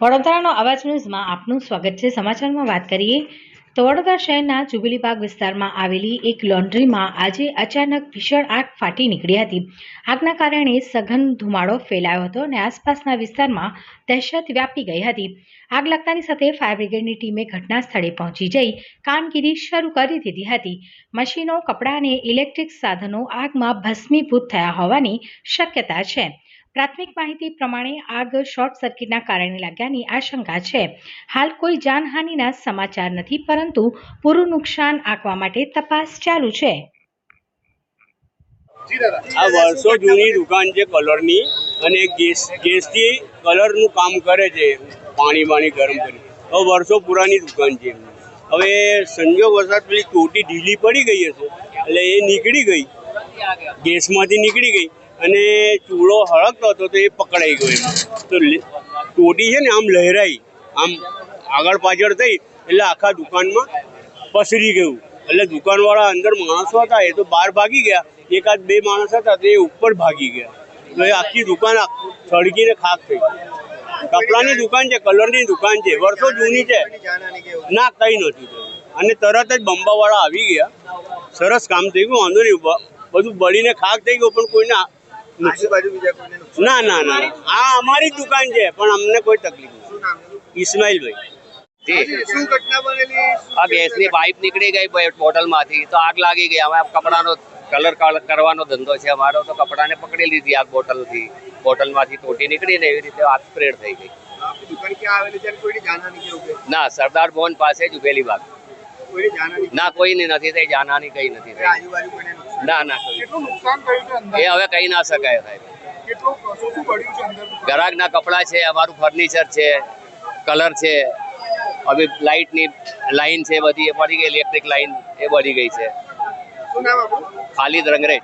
વડોદરાનો અવાજ ન્યૂઝમાં આપનું સ્વાગત છે. સમાચારમાં વાત કરીએ તો વડોદરા શહેરના જુબિલી બાગ વિસ્તારમાં આવેલી એક લોન્ડ્રીમાં આજે અચાનક ભીષણ આગ ફાટી નીકળી હતી. આગના કારણે સઘન ધુમાડો ફેલાયો હતો અને આસપાસના વિસ્તારમાં દહેશત વ્યાપી ગઈ હતી. આગ લાગતાની સાથે ફાયર બ્રિગેડની ટીમે ઘટના સ્થળે પહોંચી જઈ કામગીરી શરૂ કરી દીધી હતી. મશીનો, કપડાં અને ઇલેક્ટ્રિક સાધનો આગમાં ભસ્મીભૂત થયા હોવાની શક્યતા છે. પ્રાથમિક માહિતી પ્રમાણે આગ શોર્ટ સર્કિટના કારણે લાગ્યાની આશંકા છે. હાલ કોઈ જાનહાનિના સમાચાર નથી, પરંતુ પૂરું નુકસાન આંકવા માટે તપાસ ચાલુ છે. આ વર્ષો જૂની દુકાન છે કલરની અને ગેસ, ગેસથી કલરનું કામ કરે છે પાણી પાણી ગરમ કરી હવે વર્ષો પુરાની દુકાન છે હવે સંજોગ વરસાદ પેલી ટોટી ઢીલી પડી ગઈ હશે, એટલે એ નીકળી ગઈ. ગેસમાંથી નીકળી ગઈ. અને ચૂડો હળકતો હતો તો એ પકડાઈ ગયો તો ટોટી છે ને આમ લહેરાઈ, આમ આગળ પાછળ થઈ એટલે આખા દુકાનમાં પસરી ગયું. એટલે દુકાનવાળા અંદર માણસો હતા, એ તો બહાર ભાગી ગયા. એકાદ બે માણસ હતા તે ઉપર ભાગી ગયા. તો એ આખી દુકાન સળગીને ખાક થઈ. કપડાની દુકાન છે, કલરની દુકાન છે, વર્ષો જૂની છે. ના, કંઈ નથી અને તરત જ બંબાવાળા આવી ગયા. સરસ કામ થઈ ગયું, વાંધો નહીં. બધું બળીને ખાક થઈ ગયું, પણ કોઈને ના ના ના આ અમારી દુકાન છે પણ અમને કોઈ તકલીફ નથી. ઇસ્માઇલભાઈ જી શું ઘટના બનેલી? શું આ ગેસની પાઇપ નીકળી ગઈ બોટલમાંથી. તો આગ લાગી ગઈ. અમે કપડાનો કલર કલ- કરવાનો ધંધો છે અમારો. તો કપડાને પકડી લીધી આગ બોટલથી. બોટલમાંથી ટોટી નીકળીને એવી રીતે આગ સ્પ્રેડ થઈ ગઈ. ના સરદાર ભવન પાસે જ ઉભેલી બાગ ના કોઈની નથી થઈ જાનહાની કઈ નથી થઈ. ના ના કોઈ. એ હવે કહી ના શકાય સાહેબ. છે કપડાં છે અમારું ફર્નિચર છે કલર છે હવે લાઇટની લાઈન છે બધી એ પડી ગઈ ઇલેક્ટ્રિક લાઈન એ બળી ગઈ છે. ખાલી રંગરેજ.